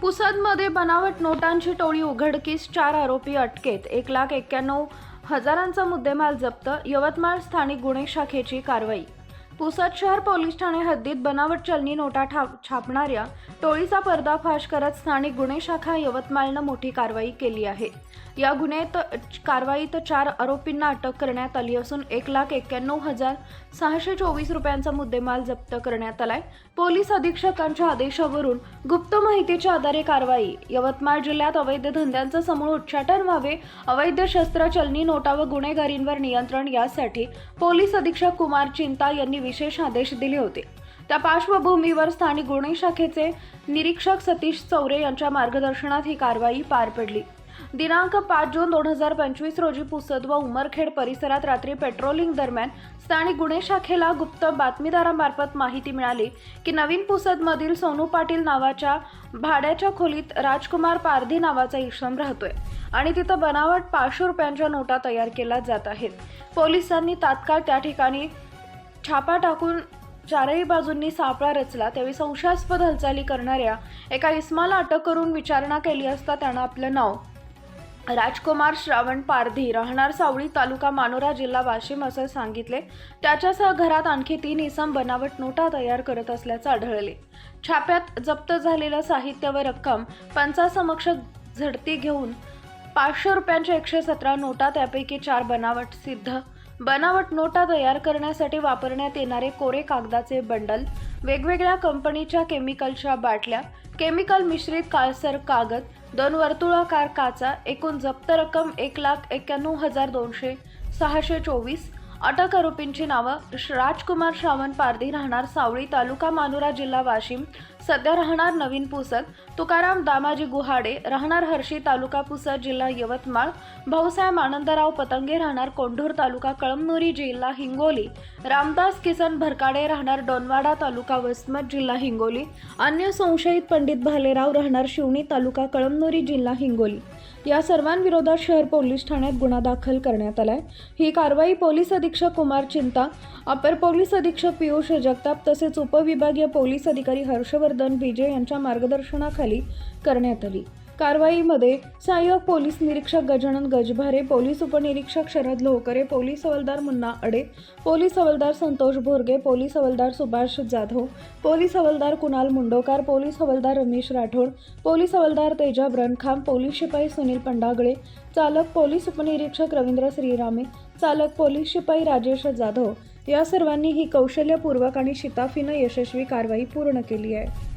पुसदमध्ये बनावट नोटांची टोळी उघडकीस चार आरोपी अटकेत. एक लाख एक्क्याण्णव हजारांचा मुद्देमाल जप्त यवतमाळ स्थानिक गुन्हे शाखेची कारवाई पुसद शहर पोलीस ठाणे हद्दीत बनावट चलनी नोटा छापणाऱ्या टोळीचा पर्दाफाश करत स्थानिक गुन्हे शाखा यवतमाळनं मोठी कारवाई केली आहे. या गुन्ह्यात कारवाईत चार आरोपींना अटक करण्यात आली असून एक लाख एक्क्याण्णव हजार सहाशे चोवीस रुपयांचा मुद्देमाल जप्त करण्यात आलाय. पोलीस अधीक्षकांच्या आदेशावरून गुप्त माहितीच्या आधारे कारवाई. यवतमाळ जिल्ह्यात अवैध धंद्यांचं समूळ उच्चाटन व्हावे अवैध शस्त्र चलनी नोटा व गुन्हेगारींवर नियंत्रण यासाठी पोलीस अधीक्षक कुमार चिंता यांनी विशेष आदेश दिले होते. त्या पार्श्वभूमीवर स्थानिक गुन्हे शाखेचे निरीक्षक सतीश चौरे यांच्या मार्गदर्शनात ही कारवाई पार पडली. दिनांक पाच जून दोन हजार पंचवीस रोजी पुसद व उमरखेड परिसरात रात्री पेट्रोलिंग दरम्यान स्थानिक गुन्हे शाखेला गुप्त बातमीदारामार्फत माहिती मिळाली की नवीन पुसदमधील सोनू पाटील नावाच्या भाड्याच्या खोलीत राजकुमार पारधी नावाचा इसम राहतोय आणि तिथं बनावट पाचशे रुपयांच्या नोटा तयार केल्या जात आहेत. पोलिसांनी तात्काळ त्या ठिकाणी छापा टाकून चारही बाजूंनी सापळा रचला. त्यावेळी संशयास्पद हालचाली करणाऱ्या एका इस्माला अटक करून विचारणा केली असता त्यानं आपलं नाव. राजकुमार श्रावण पारधी राहणार सावळी तालुका मानोरा जिल्हा वाशिम असं सांगितले. त्याच्यासह घरात आणखी तीन इसम बनावट नोटा तयार करत असल्याचं आढळले. छाप्यात जप्त झालेलं साहित्य व रक्कम पंचासमक्ष झडती घेऊन पाचशे रुपयांच्या एकशे सतरा नोटा त्यापैकी चार बनावट सिद्ध बनावट नोटा तयार करण्यासाठी वापरण्यात येणारे कोरे कागदाचे बंडल वेगवेगळ्या कंपनीच्या केमिकलच्या बाटल्या केमिकल मिश्रित काळसर कागद दोन वर्तुळाकार काचा एकूण जप्त रक्कम एक लाख एक्क्याण्णव हजार दोनशे सहाशे चोवीस अटक आरोपींची नावं? श- राजकुमार श्रावण पारधी राहणार सावळी तालुका मानुरा जिल्हा वाशिम. सध्या राहणार नवीन पुसद. तुकाराम दामाजी गुहाडे राहणार हर्षी तालुका पुसद जिल्हा यवतमाळ. भाऊसाहेब आनंदराव पतंगे राहणार कोंढूर तालुका कळमनुरी जिल्हा हिंगोली. रामदास किसन भरकाडे राहणार डोनवाडा तालुका वसमत जिल्हा हिंगोली. अन्य संशयित पंडित भालेराव राहणार शिवणी तालुका कळमनुरी जिल्हा हिंगोली. या सर्वांविरोधात शहर पोलीस ठाण्यात गुन्हा दाखल करण्यात आलाय. ही कारवाई पोलीस अधीक्षक कुमार चिंता अपर पोलीस अधीक्षक पियुष जगताप तसेच उपविभागीय पोलीस अधिकारी हर्षवर्धन विजय यांच्या मार्गदर्शनाखाली करण्यात आली. कारवाईमध्ये सहाय्यक पोलीस निरीक्षक गजानन गजभारे पोलीस उपनिरीक्षक शरद लोहकरे पोलीस हवालदार मुन्ना अडे पोलीस हवालदार संतोष भोरगे पोलीस हवालदार सुभाष जाधव पोलीस हवालदार कुणाल मुंडोकार पोलीस हवालदार रमेश राठोड पोलीस हवालदार तेजा ब्रनखाम पोलीस शिपाई सुनील पंडागळे चालक पोलीस उपनिरीक्षक रवींद्र श्रीरामे चालक पोलीस शिपाई राजेश जाधव. या सर्वांनी ही कौशल्यपूर्वक आणि शिताफीनं यशस्वी कारवाई पूर्ण केली आहे.